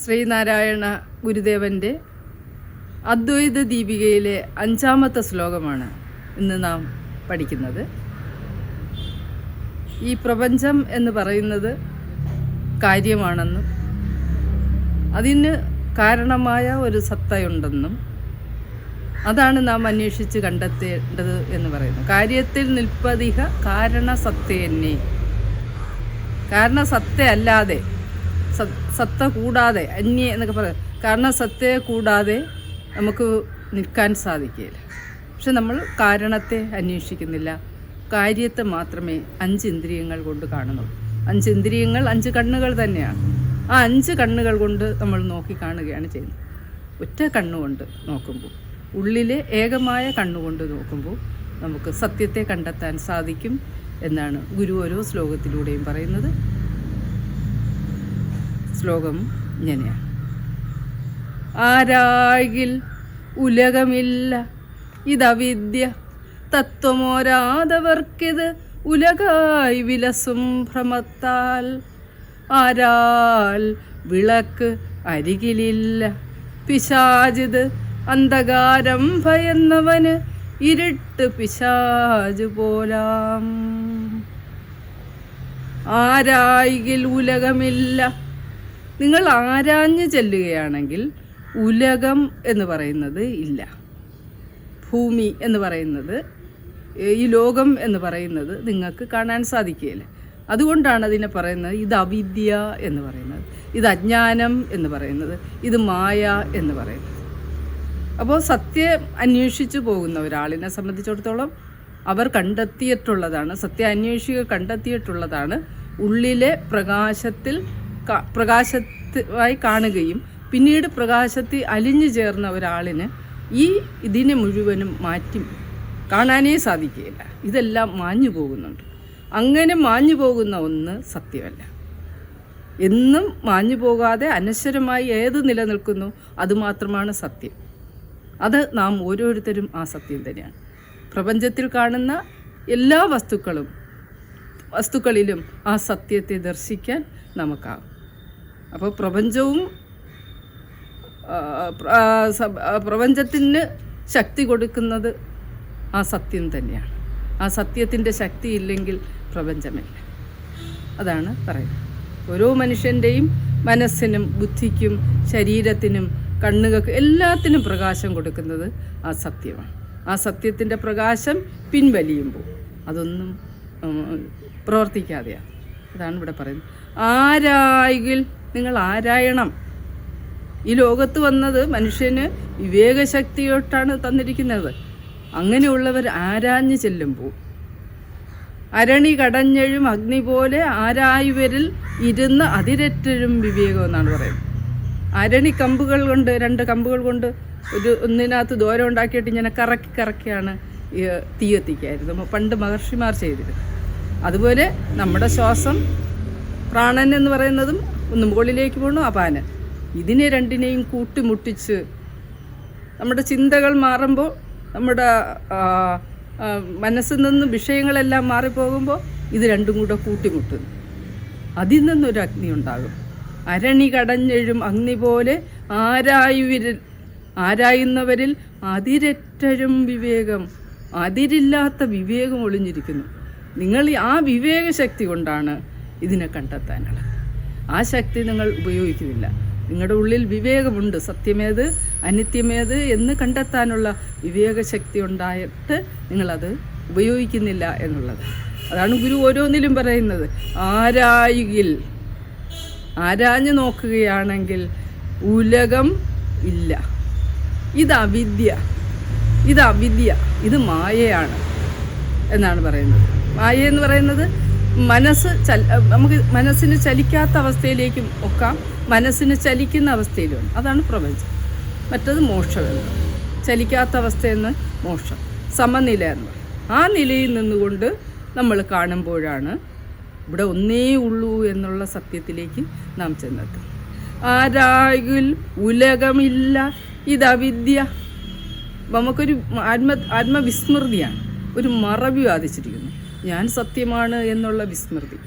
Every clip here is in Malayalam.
ശ്രീനാരായണ ഗുരുദേവന്റെ അദ്വൈത ദീപികയിലെ അഞ്ചാമത്തെ ശ്ലോകമാണ് ഇന്ന് നാം പഠിക്കുന്നത്. ഈ പ്രപഞ്ചം എന്ന് പറയുന്നത് കാര്യമാണെന്നും അതിന് കാരണമായ ഒരു സത്തയുണ്ടെന്നും അതാണ് നാം അന്വേഷിച്ച് കണ്ടെത്തേണ്ടത് എന്ന് പറയുന്നു. കാര്യത്തിൽ നിൽപ്പതിക കാരണസത്തേന്നെ കാരണസത്തയല്ലാതെ സത്ത കൂടാതെ അന്യ എന്നൊക്കെ പറയാം. കാരണം സത്തയെ കൂടാതെ നമുക്ക് നിൽക്കാൻ സാധിക്കില്ല പക്ഷെ നമ്മൾ കാരണത്തെ അന്വേഷിക്കുന്നില്ല. കാര്യത്തെ മാത്രമേ അഞ്ച് ഇന്ദ്രിയങ്ങൾ കൊണ്ട് കാണുന്നുള്ളൂ. അഞ്ച് ഇന്ദ്രിയങ്ങൾ അഞ്ച് കണ്ണുകൾ തന്നെയാണ്. ആ അഞ്ച് കണ്ണുകൾ കൊണ്ട് നമ്മൾ നോക്കി കാണുകയാണ് ചെയ്യുന്നത്. ഒറ്റ കണ്ണുകൊണ്ട് നോക്കുമ്പോൾ ഉള്ളിലെ ഏകമായ കണ്ണുകൊണ്ട് നോക്കുമ്പോൾ നമുക്ക് സത്യത്തെ കണ്ടെത്താൻ സാധിക്കും എന്നാണ് ഗുരു ഓരോ ശ്ലോകത്തിലൂടെയും പറയുന്നത്. ശ്ലോകം ഇങ്ങനെയാണ് ആരായിൽ ഉലകമില്ല ഇതവിദ്യ തത്വമോരാതവർക്കിത് ഉലകായി വിലസും ഭ്രമത്താൽ. ആരാൽ വിളക്ക് അരികിലില്ല. പിശാചിത് അന്ധകാരം ഭയന്നവന് ഇരുട്ട് പിശാജ് പോലാം. ആരായിൽ ഉലകമില്ല നിങ്ങൾ ആരാഞ്ഞു ചെല്ലുകയാണെങ്കിൽ ഉലകം എന്ന് പറയുന്നത് ഇല്ല. ഭൂമി എന്ന് പറയുന്നത് ഈ ലോകം എന്ന് പറയുന്നത് നിങ്ങൾക്ക് കാണാൻ സാധിക്കുകയില്ല. അതുകൊണ്ടാണ് അതിനെ പറയുന്നത് ഇത് അവിദ്യ എന്ന് പറയുന്നത് ഇത് അജ്ഞാനം എന്ന് പറയുന്നത് ഇത് മായ എന്ന് പറയുന്നത്. അപ്പോൾ സത്യം അന്വേഷിച്ചു പോകുന്ന ഒരാളിനെ സംബന്ധിച്ചിടത്തോളം അവർ കണ്ടെത്തിയിട്ടുള്ളതാണ് സത്യ അന്വേഷിക കണ്ടെത്തിയിട്ടുള്ളതാണ് ഉള്ളിലെ പ്രകാശത്തിൽ പ്രകാശമായി കാണുകയും പിന്നീട് പ്രകാശത്തിൽ അലിഞ്ഞു ചേർന്ന ഒരാളിന് ഈ ഇതിനെ മുഴുവനും മാറ്റി കാണാനേ സാധിക്കുകയില്ല. ഇതെല്ലാം മാഞ്ഞു പോകുന്നുണ്ട്. അങ്ങനെ മാഞ്ഞു പോകുന്ന ഒന്ന് സത്യമല്ല. എന്നും മാഞ്ഞു പോകാതെ അനശ്വരമായി ഏത് നിലനിൽക്കുന്നു അതുമാത്രമാണ് സത്യം. അത് നാം ഓരോരുത്തരും ആ സത്യം തന്നെയാണ്. പ്രപഞ്ചത്തിൽ കാണുന്ന എല്ലാ വസ്തുക്കളും വസ്തുക്കളിലും ആ സത്യത്തെ ദർശിക്കാൻ നമുക്കാവും അപ്പോൾ പ്രപഞ്ചവും പ്രപഞ്ചത്തിന് ശക്തി കൊടുക്കുന്നത് ആ സത്യം തന്നെയാണ്. ആ സത്യത്തിന്റെ ശക്തി ഇല്ലെങ്കിൽ പ്രപഞ്ചമില്ല. അതാണ് പറയുന്നത്. ഓരോ മനുഷ്യന്റെയും മനസ്സിനും ബുദ്ധിക്കും ശരീരത്തിനും കണ്ണുകൾക്ക് എല്ലാത്തിനും പ്രകാശം കൊടുക്കുന്നത് ആ സത്യമാണ്. ആ സത്യത്തിന്റെ പ്രകാശം പിൻവലിയുമ്പോൾ അതൊന്നും പ്രവർത്തിക്കാതെയാണ്. അതാണ് ഇവിടെ പറയുന്നത്. ആരായെങ്കിൽ നിങ്ങൾ ആരായണം? ഈ ലോകത്ത് വന്നത് മനുഷ്യന് വിവേകശക്തിയോട്ടാണ് തന്നിരിക്കുന്നത്. അങ്ങനെയുള്ളവർ ആരാഞ്ഞു ചെല്ലുമ്പോൾ അരണി കടഞ്ഞഴും അഗ്നി പോലെ ആരായുവരിൽ ഇരുന്ന് അതിരറ്റഴും വിവേകം എന്നാണ് പറയുന്നത്. അരണി കമ്പുകൾ കൊണ്ട് രണ്ട് കമ്പുകൾ കൊണ്ട് ഒരു ഒന്നിനകത്ത് ദൂരം ഉണ്ടാക്കിയിട്ട് ഇങ്ങനെ കറക്കി കറക്കിയാണ് തീ എത്തിക്കായിരുന്നു പണ്ട് മഹർഷിമാർ ചെയ്തിരുന്നത്. അതുപോലെ നമ്മുടെ ശ്വാസം പ്രാണൻ എന്ന് പറയുന്നതും ഒന്ന് മുകളിലേക്ക് പോകണം അപാനൻ. ഇതിനെ രണ്ടിനെയും കൂട്ടിമുട്ടിച്ച് നമ്മുടെ ചിന്തകൾ മാറുമ്പോൾ നമ്മുടെ മനസ്സിൽ നിന്ന് വിഷയങ്ങളെല്ലാം മാറിപ്പോകുമ്പോൾ ഇത് രണ്ടും കൂടെ കൂട്ടിമുട്ടുന്നു. അതിൽ നിന്നൊരു അഗ്നി ഉണ്ടാകും. അരണി കടഞ്ഞെഴും അഗ്നി പോലെ ആരായുവിരിൽ ആരായുന്നവരിൽ അതിരറ്റഴും വിവേകം അതിരില്ലാത്ത വിവേകം ഒളിഞ്ഞിരിക്കുന്നു. നിങ്ങൾ ആ വിവേകശക്തി കൊണ്ടാണ് ഇതിനെ കണ്ടെത്താനുള്ളത്. ആ ശക്തി നിങ്ങൾ ഉപയോഗിക്കുന്നില്ല. നിങ്ങളുടെ ഉള്ളിൽ വിവേകമുണ്ട്. സത്യമേത് അനിത്യമേത് എന്ന് കണ്ടെത്താനുള്ള വിവേകശക്തി ഉണ്ടായിട്ട് നിങ്ങളത് ഉപയോഗിക്കുന്നില്ല എന്നുള്ളത്. അതാണ് ഗുരു ഓരോന്നിലും പറയുന്നത്. ആരായുകിൽ ആരാഞ്ഞു നോക്കുകയാണെങ്കിൽ ഉലകം ഇല്ല. ഇത് അവിദ്യ. ഇത് അവിദ്യ. ഇത് മായയാണ് എന്നാണ് പറയുന്നത്. മായ എന്ന് പറയുന്നത് മനസ്സ് ചല നമുക്ക് മനസ്സിന് ചലിക്കാത്ത അവസ്ഥയിലേക്കും ഒക്കാം. മനസ്സിന് ചലിക്കുന്ന അവസ്ഥയിലും അതാണ് പ്രപഞ്ചം. മറ്റത് മോക്ഷമെന്ന് ചലിക്കാത്ത അവസ്ഥയെന്ന് മോക്ഷം. സമനില എന്ന് ആ നിലയിൽ നിന്നുകൊണ്ട് നമ്മൾ കാണുമ്പോഴാണ് ഇവിടെ ഒന്നേ ഉള്ളൂ എന്നുള്ള സത്യത്തിലേക്ക് നാം ചെന്നെത്തും ആരായിൽ ഉലകമില്ല ഇതവിദ്യ നമുക്കൊരു ആത്മ ആത്മവിസ്മൃതിയാണ്. ഒരു മറവി ബാധിച്ചിരിക്കുന്നു. ഞാൻ സത്യമാണ് എന്നുള്ള വിസ്മൃതി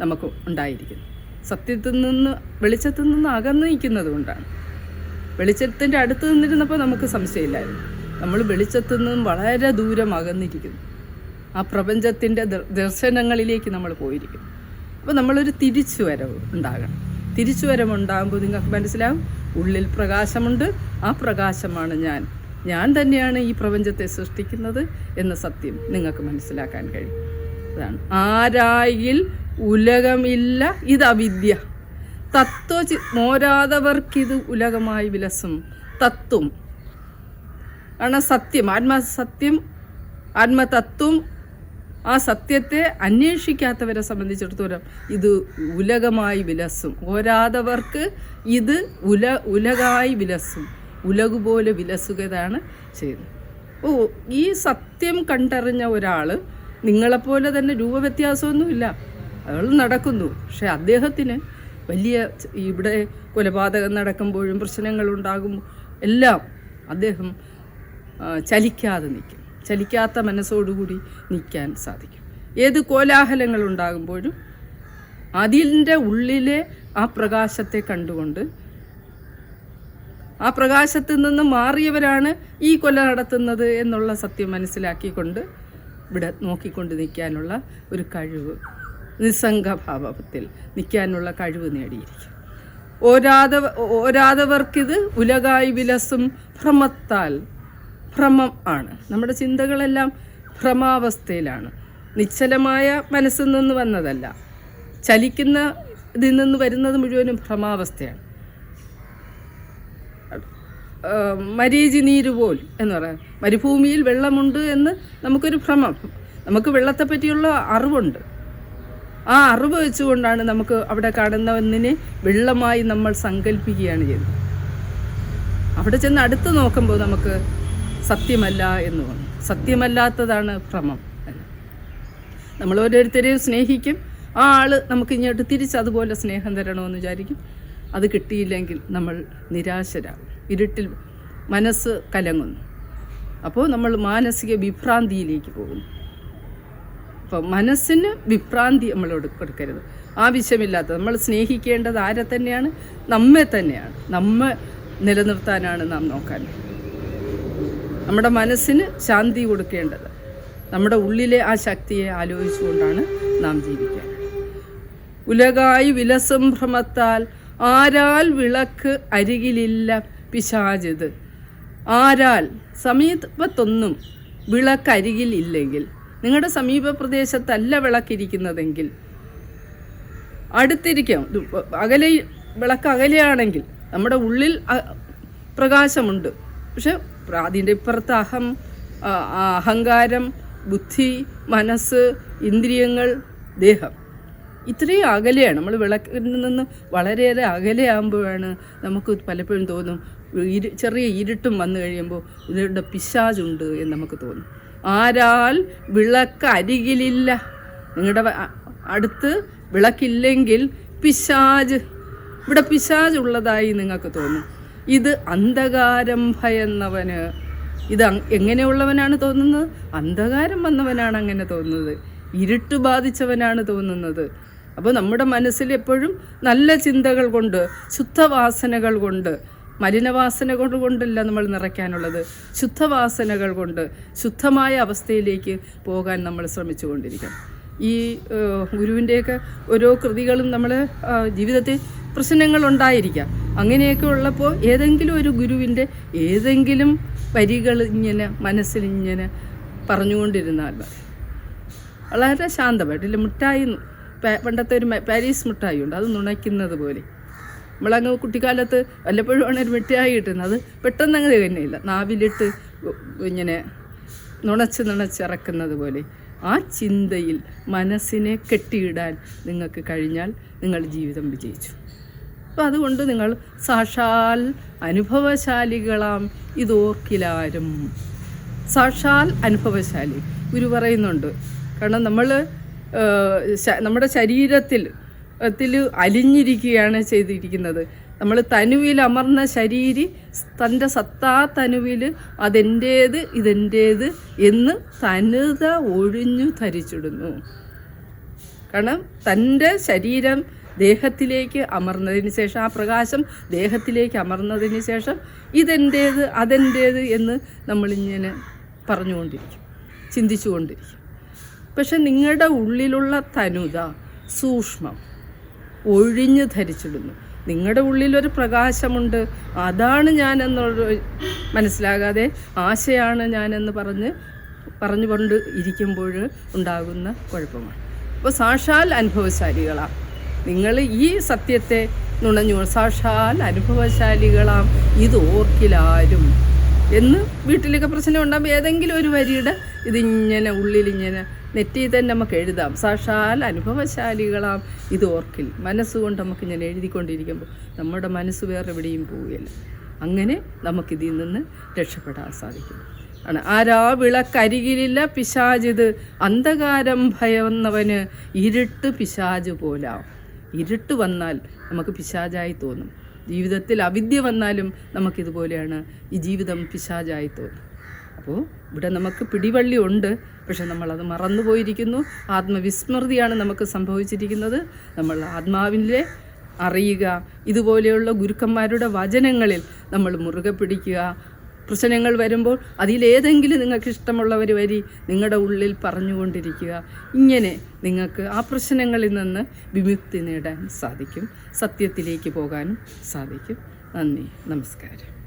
നമുക്ക് ഉണ്ടായിരിക്കുന്നു. സത്യത്തിൽ നിന്ന് വെളിച്ചത്തിൽ നിന്ന് അകന്നു നിൽക്കുന്നത് കൊണ്ടാണ്. വെളിച്ചത്തിന്റെ അടുത്ത് നിന്നിരുന്നപ്പോൾ നമുക്ക് സംശയമില്ലായിരുന്നു. നമ്മൾ വെളിച്ചത്തിൽ നിന്നും വളരെ ദൂരം അകന്നിരിക്കുന്നു. ആ പ്രപഞ്ചത്തിന്റെ ദർശനങ്ങളിലേക്ക് നമ്മൾ പോയിരിക്കുന്നു. അപ്പോൾ നമ്മളൊരു തിരിച്ചു വരവ് ഉണ്ടാകണം. തിരിച്ചു വരവ് ഉണ്ടാകുമ്പോൾ നിങ്ങൾക്ക് മനസ്സിലാവും ഉള്ളിൽ പ്രകാശമുണ്ട് ആ പ്രകാശമാണ് ഞാൻ. ഞാൻ തന്നെയാണ് ഈ പ്രപഞ്ചത്തെ സൃഷ്ടിക്കുന്നത് എന്ന സത്യം നിങ്ങൾക്ക് മനസ്സിലാക്കാൻ കഴിയും. അതാണ് ആരായിൽ ഉലകമില്ല ഇത് അവിദ്യ. തത്വ മോരാതവർക്കിത് ഉലകമായി വിലസും. തത്വം. ആണ് സത്യം. ആത്മസത്യം ആത്മതത്വം ആ സത്യത്തെ അന്വേഷിക്കാത്തവരെ സംബന്ധിച്ചിടത്തോളം ഇത് ഉലകമായി വിലസും. ഓരാതവർക്ക് ഇത് ഉല ഉലകായി വിലസും. ഉലകുപോലെ വിലസുകതാണ് ചെയ്യുന്നത്. ഓ ഈ സത്യം കണ്ടറിഞ്ഞ ഒരാൾ നിങ്ങളെപ്പോലെ തന്നെ രൂപവ്യത്യാസമൊന്നുമില്ല. അയാൾ നടക്കുന്നു. പക്ഷെ അദ്ദേഹത്തിന് വലിയ ഇവിടെ കൊലപാതകം നടക്കുമ്പോഴും പ്രശ്നങ്ങളുണ്ടാകും. എല്ലാം അദ്ദേഹം ചലിക്കാതെ നിൽക്കും. ചലിക്കാത്ത മനസ്സോടുകൂടി നിൽക്കാൻ സാധിക്കും. ഏത് കോലാഹലങ്ങൾ ഉണ്ടാകുമ്പോഴും അതിന്റെ ഉള്ളിലെ ആ പ്രകാശത്തെ കണ്ടുകൊണ്ട് ആ പ്രകാശത്തിൽ നിന്ന് മാറിയവരാണ് ഈ കൊല നടത്തുന്നത് എന്നുള്ള സത്യം മനസ്സിലാക്കിക്കൊണ്ട് ഇവിടെ നോക്കിക്കൊണ്ട് നിൽക്കാനുള്ള ഒരു കഴിവ് നിസ്സംഗഭാവത്തിൽ നിൽക്കാനുള്ള കഴിവ് നേടിയിരിക്കും ഓരാതവ ഓരാതവർക്കിത് ഉലകായി വിലസും ഭ്രമത്താൽ ഭ്രമം ആണ്. നമ്മുടെ ചിന്തകളെല്ലാം ഭ്രമാവസ്ഥയിലാണ്. നിശ്ചലമായ മനസ്സിൽ നിന്ന് വന്നതല്ല. ചലിക്കുന്ന ഇതിൽ നിന്ന് വരുന്നത് മുഴുവനും ഭ്രമാവസ്ഥയാണ്. മരീചി പോൽ എന്ന് പറയാം. മരുഭൂമിയിൽ വെള്ളമുണ്ട് എന്ന് നമുക്കൊരു ഭ്രമം. നമുക്ക് വെള്ളത്തെ പറ്റിയുള്ള അറിവുണ്ട്. ആ അറിവ് വെച്ചുകൊണ്ടാണ് നമുക്ക് അവിടെ കാണുന്ന ഒന്നിനെ വെള്ളമായി നമ്മൾ സങ്കല്പിക്കുകയാണ് ചെയ്യുന്നത്. അവിടെ ചെന്ന് അടുത്ത് നോക്കുമ്പോൾ നമുക്ക് സത്യമല്ല എന്ന് തോന്നും. സത്യമല്ലാത്തതാണ് ഭ്രമം. നമ്മൾ ഓരോരുത്തരെയും സ്നേഹിക്കും. ആ ആൾ നമുക്ക് ഇങ്ങോട്ട് തിരിച്ച് അതുപോലെ സ്നേഹം തരണമെന്ന് വിചാരിക്കും. അത് കിട്ടിയില്ലെങ്കിൽ നമ്മൾ നിരാശരാകും. ഇരുട്ടിൽ മനസ്സ് കലങ്ങുന്നു. അപ്പോൾ നമ്മൾ മാനസിക വിഭ്രാന്തിയിലേക്ക് പോകുന്നു. അപ്പോൾ മനസ്സിന് വിഭ്രാന്തി നമ്മൾ കൊടു- കൊടുക്കരുത് ആവശ്യമില്ലാത്ത നമ്മൾ സ്നേഹിക്കേണ്ടത് ആരെ തന്നെയാണ്? നമ്മെ തന്നെയാണ്. നമ്മെ നിലനിർത്താനാണ് നാം നോക്കാൻ നമ്മുടെ മനസ്സിന് ശാന്തി കൊടുക്കേണ്ടത് നമ്മുടെ ഉള്ളിലെ ആ ശക്തിയെ ആലോചിച്ചുകൊണ്ടാണ് നാം ജീവിക്കേണ്ടത് ഉലകായി വിലസംഭ്രമത്താൽ ആരാൽ വിളക്ക് അരികിലില്ല. പിശാചത്. ആരാൽ? സമീപത്തൊന്നും വിളക്കരികിൽ ഇല്ലെങ്കിൽ. നിങ്ങളുടെ സമീപ പ്രദേശത്തല്ല വിളക്കിരിക്കുന്നതെങ്കിൽ. അടുത്തിരിക്കാം. അകലെ വിളക്ക് അകലെയാണെങ്കിൽ നമ്മുടെ ഉള്ളിൽ പ്രകാശമുണ്ട്. പക്ഷെ അതിന്റെ ഇപ്പുറത്ത് അഹം അഹങ്കാരം ബുദ്ധി മനസ്സ് ഇന്ദ്രിയങ്ങൾ ദേഹം. ഇത്രയും അകലെയാണ്. നമ്മൾ വിളക്കിൽ നിന്ന് വളരെയേറെ അകലെയാകുമ്പോഴാണ് നമുക്ക് പലപ്പോഴും തോന്നും ഇരു ചെറിയ ഇരുട്ടും വന്നു കഴിയുമ്പോൾ ഇവരുടെ പിശാചുണ്ട് എന്ന് നമുക്ക് തോന്നും. ആരാൽ വിളക്ക് അരികിലില്ല? നിങ്ങളുടെ അടുത്ത് വിളക്കില്ലെങ്കിൽ പിശാജ് ഇവിടെ പിശാജ് ഉള്ളതായി നിങ്ങൾക്ക് തോന്നും. ഇത് അന്ധകാരം ഭയന്നവന് ഇത് എങ്ങനെയുള്ളവനാണ് തോന്നുന്നത്? അന്ധകാരം വന്നവനാണ് അങ്ങനെ തോന്നുന്നത്. ഇരുട്ട് ബാധിച്ചവനാണ് തോന്നുന്നത്. അപ്പോൾ നമ്മുടെ മനസ്സിൽ എപ്പോഴും നല്ല ചിന്തകൾ കൊണ്ട് ശുദ്ധവാസനകൾ കൊണ്ട് മലിനവാസനകൾ കൊണ്ടല്ല നമ്മൾ നിറയ്ക്കാനുള്ളത്. ശുദ്ധവാസനകൾ കൊണ്ട് ശുദ്ധമായ അവസ്ഥയിലേക്ക് പോകാൻ നമ്മൾ ശ്രമിച്ചു കൊണ്ടിരിക്കണം ഈ ഗുരുവിന്റെയൊക്കെ ഓരോ കൃതികളും നമ്മൾ ജീവിതത്തിൽ പ്രശ്നങ്ങൾ ഉണ്ടായിരിക്കാം. അങ്ങനെയൊക്കെ ഉള്ളപ്പോൾ ഏതെങ്കിലും ഒരു ഗുരുവിന്റെ ഏതെങ്കിലും വരികൾ ഇങ്ങനെ മനസ്സിൽ ഇങ്ങനെ പറഞ്ഞുകൊണ്ടിരുന്നാൽ വളരെ ശാന്തമായിട്ട്. ഇല്ല മിഠായി പണ്ടത്തെ ഒരു പാരീസ് മിഠായി ഉണ്ട്. അത് നുണയ്ക്കുന്നത് പോലെ. നമ്മളങ്ങ് കുട്ടിക്കാലത്ത് വല്ലപ്പോഴുമാണ് ഒരു മിഠായി കിട്ടുന്നത്. പെട്ടെന്ന് അങ്ങ് തന്നെയില്ല നാവിലിട്ട് ഇങ്ങനെ നുണച്ച് നുണച്ചിറക്കുന്നത് പോലെ. ആ ചിന്തയിൽ മനസ്സിനെ കെട്ടിയിടാൻ നിങ്ങൾക്ക് കഴിഞ്ഞാൽ നിങ്ങൾ ജീവിതം വിജയിച്ചു. അപ്പം അതുകൊണ്ട് നിങ്ങൾ സാക്ഷാൽ അനുഭവശാലികളാം. ഇതോർക്കിലാരും സാക്ഷാൽ അനുഭവശാലി. ഗുരു പറയുന്നുണ്ട്. കാരണം നമ്മൾ നമ്മുടെ ശരീരത്തിൽ ത്തിൽ അലിഞ്ഞിരിക്കുകയാണ് ചെയ്തിരിക്കുന്നത്. നമ്മൾ തനുവിൽ അമർന്ന ശരീരി തന്റെ സത്താ തനുവിൽ അതെന്റേത് ഇതെന്റേത് എന്ന് തനുത ഒഴിഞ്ഞു ധരിച്ചിടുന്നു. കാരണം തന്റെ ശരീരം ദേഹത്തിലേക്ക് അമർന്നതിന് ശേഷം ആ പ്രകാശം ദേഹത്തിലേക്ക് അമർന്നതിന് ശേഷം ഇതെന്റേത് അതെന്റേത് എന്ന് നമ്മളിങ്ങനെ പറഞ്ഞുകൊണ്ടിരിക്കും ചിന്തിച്ചുകൊണ്ടിരിക്കും. പക്ഷെ നിങ്ങളുടെ ഉള്ളിലുള്ള തനുത സൂക്ഷ്മം. ഒഴിഞ്ഞു ധരിച്ചിടുന്നു. നിങ്ങളുടെ ഉള്ളിലൊരു പ്രകാശമുണ്ട്. അതാണ് ഞാനെന്നുള്ള മനസ്സിലാകാതെ ആശയാണ് ഞാനെന്ന് പറഞ്ഞ് പറഞ്ഞുകൊണ്ട് ഇരിക്കുമ്പോൾ ഉണ്ടാകുന്ന കുഴപ്പമാണ്. അപ്പോൾ സാക്ഷാൽ അനുഭവശാലികളാം. നിങ്ങൾ ഈ സത്യത്തെ നുണഞ്ഞു സാക്ഷാൽ അനുഭവശാലികളാം. ഇത് ഓർക്കിലാരും. എന്ന് വീട്ടിലൊക്കെ പ്രശ്നം ഉണ്ടാകുമ്പോൾ ഏതെങ്കിലും ഒരു വരിയുടെ ഇതിങ്ങനെ ഉള്ളിലിങ്ങനെ നെറ്റി തന്നെ നമുക്ക് എഴുതാം. സാക്ഷാൽ അനുഭവശാലികളാം. ഇത് ഓർക്കിൽ. മനസ്സുകൊണ്ട് നമുക്ക് ഇങ്ങനെ എഴുതിക്കൊണ്ടിരിക്കുമ്പോൾ നമ്മുടെ മനസ്സ് വേറെ എവിടെയും പോവുകയില്ല അങ്ങനെ നമുക്കിതിൽ നിന്ന് രക്ഷപ്പെടാൻ സാധിക്കും. ആണ്. ആരാ വിളക്കരികിലില്ല പിശാചിത്. അന്ധകാരം ഭയന്നവന് ഇരുട്ട് പിശാജ് പോലാം. ഇരുട്ട് വന്നാൽ നമുക്ക് പിശാചായി തോന്നും. ജീവിതത്തിൽ അവിദ്യ വന്നാലും നമുക്കിതുപോലെയാണ് ഈ ജീവിതം പിശാചായി തോന്നും. അപ്പോൾ ഇവിടെ നമുക്ക് പിടിവള്ളി ഉണ്ട്. പക്ഷെ നമ്മളത് മറന്നു പോയിരിക്കുന്നു. ആത്മവിസ്മൃതിയാണ് നമുക്ക് സംഭവിച്ചിരിക്കുന്നത്. നമ്മൾ ആത്മാവിലെ അറിയുക. ഇതുപോലെയുള്ള ഗുരുക്കന്മാരുടെ വചനങ്ങളിൽ നമ്മൾ മുറുകെ പിടിക്കുക. പ്രശ്നങ്ങൾ വരുമ്പോൾ അതിലേതെങ്കിലും നിങ്ങൾക്ക് ഇഷ്ടമുള്ളവർ വരി നിങ്ങളുടെ ഉള്ളിൽ പറഞ്ഞുകൊണ്ടിരിക്കുക. ഇങ്ങനെ നിങ്ങൾക്ക് ആ പ്രശ്നങ്ങളിൽ നിന്ന് വിമുക്തി നേടാൻ സാധിക്കും. സത്യത്തിലേക്ക് പോകാനും സാധിക്കും. നന്ദി. നമസ്കാരം.